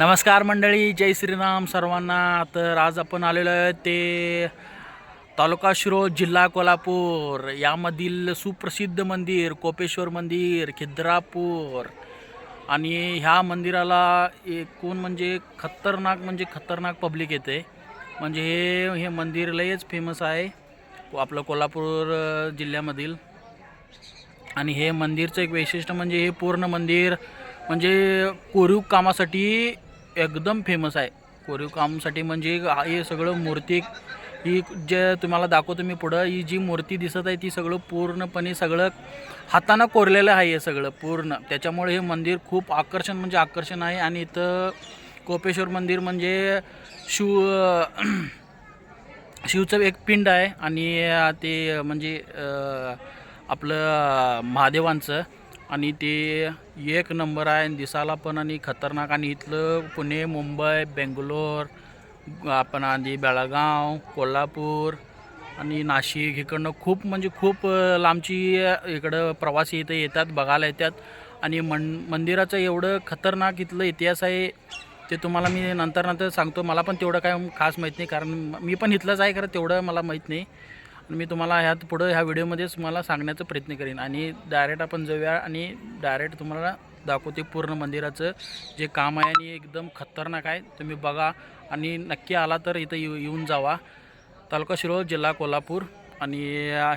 नमस्कार मंडळी जय श्रीराम सर्वांना. तर आज आपण आलेलो आहे ते तालुका शिरोळ जिल्हा कोल्हापूर. यामधील सुप्रसिद्ध मंदिर कोपेश्वर मंदिर खिद्रापूर. आणि ह्या मंदिराला एकूण म्हणजे खतरनाक म्हणजे खतरनाक पब्लिक येते. म्हणजे हे हे मंदिर लयच फेमस आहे आपलं कोल्हापूर जिल्ह्यामधील. आणि हे मंदिरचं एक वैशिष्ट्य म्हणजे हे पूर्ण मंदिर म्हणजे कोरीव कामासाठी एकदम फेमस आहे. कोरीव कामसाठी म्हणजे हे सगळं मूर्ती ही जे तुम्हाला दाखवतो मी पुढं ही जी मूर्ती दिसत आहे ती सगळं पूर्णपणे सगळं हातानं कोरलेलं आहे हे सगळं पूर्ण. त्याच्यामुळे हे मंदिर खूप आकर्षण म्हणजे आकर्षण आहे आणि इथं कोपेश्वर मंदिर म्हणजे शिव शिवचं एक पिंड आहे आणि ते म्हणजे आपलं महादेवांचं. आणि ते एक नंबर आहे आणि दिसायला पण आणि खतरनाक. आणि इथलं पुणे मुंबई बेंगलोर आपण आधी बेळगाव कोल्हापूर आणि नाशिक इकडनं खूप म्हणजे खूप लांबची इकडं प्रवासी इथं येतात बघायला येतात. आणि मन मंदिराचं एवढं खतरनाक इथलं इतिहास आहे ते तुम्हाला मी नंतर नंतर सांगतो. मला पण तेवढं काय खास माहीत नाही कारण मी पण इथलंच आहे खरं तेवढं मला माहीत नाही. मी तुम्हाला ह्यात पुढं ह्या व्हिडिओमध्येच तुम्हाला सांगण्याचा प्रयत्न करेन. आणि डायरेक्ट आपण जाऊया आणि डायरेक्ट तुम्हाला दाखवते पूर्ण मंदिराचं जे काम आहे आणि एकदम खतरनाक आहे. तुम्ही बघा आणि नक्की आला तर इथं येऊ येऊन जावा. तालुका शिरोळ जिल्हा कोल्हापूर आणि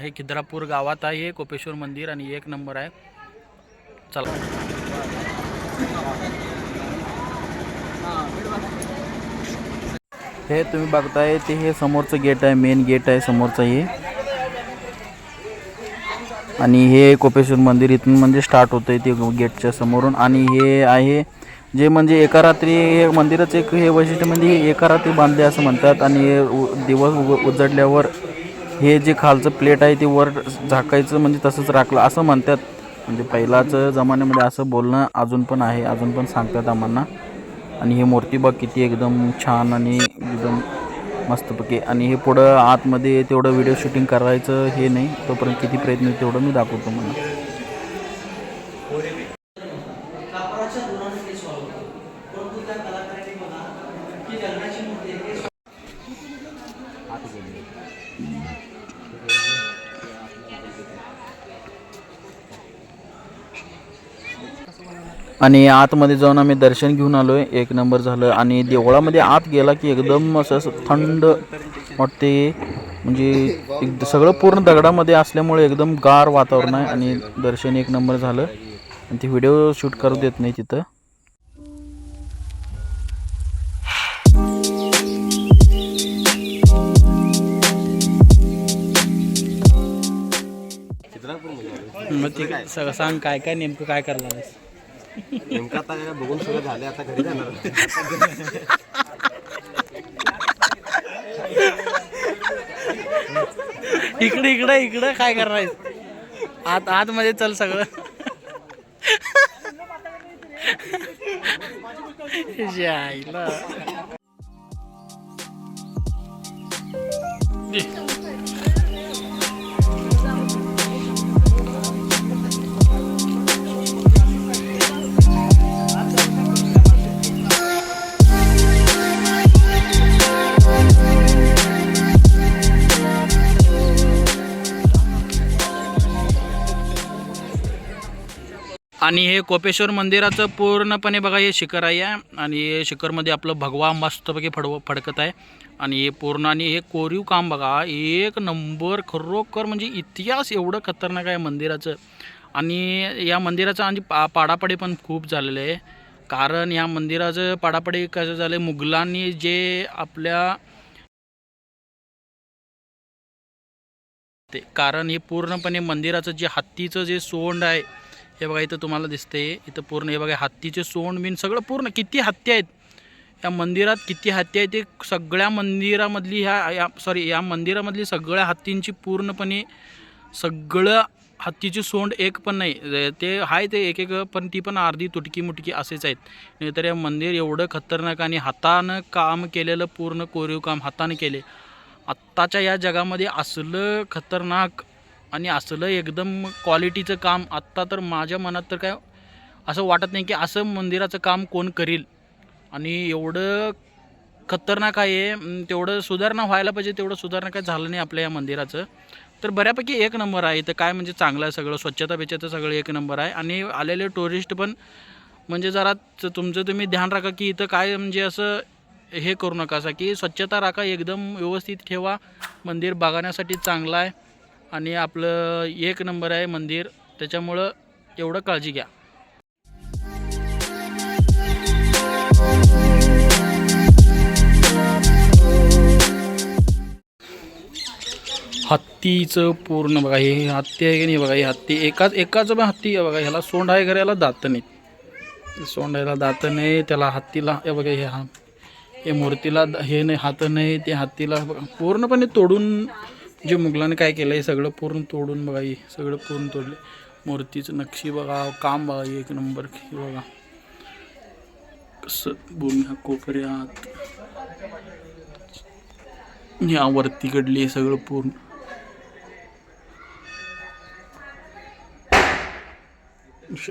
हे खिद्रापूर गावात आहे हे कोपेश्वर मंदिर आणि एक नंबर आहे. चला. हे तुम्ही बघताय ते हे समोरचं गेट आहे मेन गेट आहे समोरचं हे. आणि हे कोपेश्वर मंदिर इथून म्हणजे स्टार्ट होतं ते गेटच्या समोरून. आणि हे आहे जे म्हणजे एका रात्री हे मंदिराचं एक हे वैशिष्ट्य म्हणजे एका रात्री बांधले असं म्हणतात. आणि हे दिवस उजडल्यावर हे जे खालचं प्लेट आहे ते वर झाकायचं म्हणजे तसंच राखलं असं म्हणतात. म्हणजे पहिलाच जमान्यामध्ये असं बोलणं अजून पण आहे अजून पण सांगतात आम्हाला आणि ही मूर्ती बघ किती एकदम छान आणि एकदम मस्तपैकी. आणि हे पुढं आतमध्ये तेवढं व्हिडिओ शूटिंग करायचं हे नाही. तोपर्यंत किती प्रयत्न तेवढं मी दाखवतो मला आणि आतमध्ये जाऊन आम्ही दर्शन घेऊन आलो आहे एक नंबर झालं. आणि देवळामध्ये आत गेला की एकदम असं असं थंड वाटते. म्हणजे एक सगळं पूर्ण दगडामध्ये असल्यामुळे एकदम गार वातावरण आहे आणि दर्शन एक नंबर झालं. आणि ते व्हिडिओ शूट करू देत नाही तिथं. मग ते सगळं सांग काय काय नेमकं काय करणार नेमकं आता बघून सगळं झाले आता घरी जाणार इकडे इकडे इकडे काय करणार आत आतमध्ये चल सगळं. जायला. आणि हे कोपेश्वर मंदिराचं पूर्णपणे बघा हे शिखर आहे आणि हे शिखरमध्ये आपलं भगवा मस्तपैकी फडव फडकत आहे. आणि हे पूर्ण आणि हे कोरीव काम बघा एक नंबर खरोखर म्हणजे इतिहास एवढं खतरनाक आहे मंदिराचं. आणि या मंदिराचं आणि पा पाडापाडी पण खूप झालेलं आहे. कारण या मंदिराचं पाडापाडी कसं झालं मुघलांनी जे आपल्या ते कारण हे पूर्णपणे मंदिराचं जे हत्तीचं जे सोंड आहे हे बघा इथं तुम्हाला दिसते इथं पूर्ण हे बघा हत्तीचे सोंड बिन सगळं पूर्ण. किती हत्ती आहेत? या मंदिरात किती हत्ती आहेत? ते सगळ्या मंदिरामधली ह्या या सॉरी या मंदिरामधली सगळ्या हत्तींची पूर्णपणे सगळं हत्तीची सोंड एक पण नाही. ते आहे ते एक एक पण ती पण अर्धी तुटकी मुटकी असेच आहेत. नाहीतर हे मंदिर एवढं खतरनाक आणि हातानं काम केलेलं पूर्ण कोरीव काम हातानं केले. आत्ताच्या या जगामध्ये असलं खतरनाक आणि असलं एकदम क्वालिटीचं काम आत्ता तर माझ्या मनात तर काय असं वाटत नाही की असं मंदिराचं काम कोण करील. आणि एवढं खतरनाक आहे तेवढं सुधारणा व्हायला पाहिजे तेवढं सुधारणा काय झालं नाही आपल्या या मंदिराचं. तर बऱ्यापैकी एक नंबर आहे. इथं काय म्हणजे चांगलं आहे सगळं स्वच्छता बिच्छता सगळं एक नंबर आहे. आणि आलेले टुरिस्ट पण म्हणजे जरा तुमचं तुम्ही ध्यान राखा की इथं काय म्हणजे असं हे करू नका. असं की स्वच्छता राखा एकदम व्यवस्थित ठेवा. मंदिर बघण्यासाठी चांगलं आहे. आणि आपलं एक नंबर आहे मंदिर. त्याच्यामुळं एवढं काळजी घ्या. हत्तीचं पूर्ण बघा हे हत्ती आहे की नाही बघा हे हत्ती. एकाच एकाच पण हत्ती आहे बघा ह्याला सोंड आहे घराला दात नाही सोंड सोंडायला दात नाही त्याला हत्तीला हे बघा हे हा हे मूर्तीला हे नाही हात नाही ते हत्तीला बघा पूर्णपणे तोडून जे मुघलाने काय केलं हे सगळं पूर्ण तोडून बघा हे सगळं पूर्ण तोडले. मूर्तीचं नक्षी बघा काम बघा एक नंबर बघा. कसं भूमी हा कोपऱ्यात. या वरती कडली सगळं पूर्ण.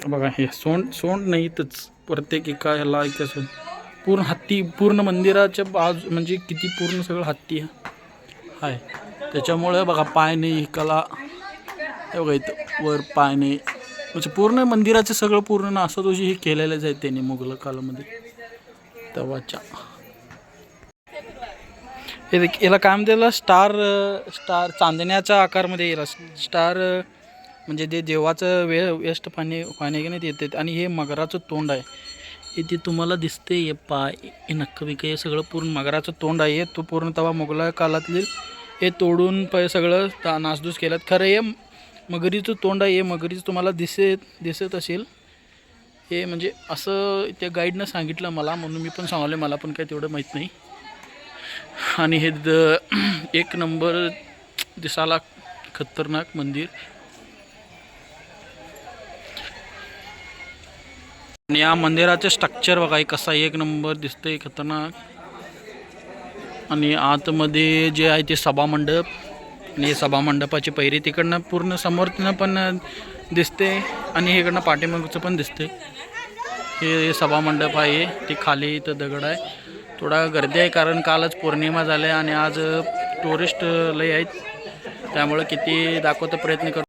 बघा हे सोंड सोंड नाहीतच. प्रत्येक एका ह्याला एक असं पूर्ण हत्ती पूर्ण मंदिराच्या बाजू म्हणजे किती पूर्ण सगळं हत्ती आहे त्याच्यामुळे बघा पाय नाही एकाला हे बघा इथं वर पाय नाही. म्हणजे पूर्ण मंदिराचं सगळं पूर्ण असं तुझी हे केलेलंच आहे त्यांनी मुघल कालामध्ये तेव्हाच्या हे देख- याला काय म्हणते स्टार स्टार चांदण्याच्या आकारमध्ये येईल स्टार म्हणजे ते देवाचं वे वेस्ट पाणी पाणी की नाही ते येते आणि हे मगराचं तोंड आहे. हे ते तुम्हाला दिसते हे पाय हे नक्क विक हे सगळं पूर्ण मगराचं तोंड आहे. तो पूर्ण तेव्हा मुघला कालातली हे तोडून प सगळं ता- नासधूस केलं खरं हे मगरीचं तोंड आहे हे मगरीचं तुम्हाला दिसत दिसत असेल. हे म्हणजे असं त्या गाईडनं सांगितलं मला म्हणून मी पण सांगले मला पण काही तेवढं माहीत नाही. आणि हे द एक नंबर दिसाला खतरनाक मंदिर. आणि या मंदिराचं स्ट्रक्चर बघा हे कसा एक नंबर दिसतंय खतरनाक. आणि आतमध्ये जे आहे ते सभामंडप आणि सभामंडपाची पैरी तिकडनं पूर्ण समोरनं पण दिसते आणि इकडनं पाठीमागचं पण दिसते. हे सभामंडप आहे ते खाली इथं दगड आहे. थोडा गर्दी आहे कारण कालच पौर्णिमा झाली आहे आणि आज टुरिस्ट लय आहेत. त्यामुळं किती दाखवता प्रयत्न करतो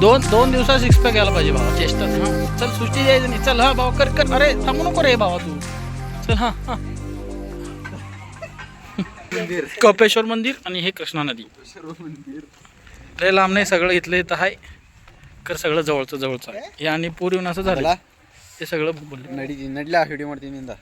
दोन दोन दिवसात सिक्स पॅक यायला पाहिजे भावा चेष्टात हा. चल सुट्टी द्यायचं नाही. चल हा भाऊ कर कर. अरे थांबू नको रे भावा तू. चल हां हां. कपेश्वर मंदिर आणि हे कृष्णा नदी. रे लांब नाही सगळं इथलं इथं आहे कर सगळं जवळचं जवळचं आहे. हे आणि पूर येऊन असं झालं ते सगळं बोल नडी नडल्या आठवडी मारते निंदा.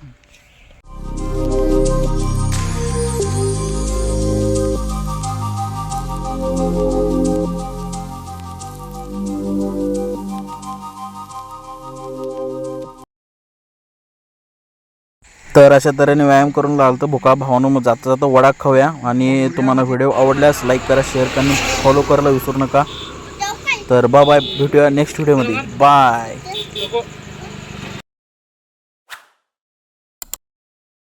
तर अशा तऱ्हेने व्यायाम करून लाल तर भुका भावनं मग जाता जाता वडा खाऊया. आणि तुम्हाला व्हिडिओ आवडल्यास लाईक करा शेअर करा फॉलो करायला विसरू नका. तर बा बाय भेटूया नेक्स्ट व्हिडिओमध्ये बाय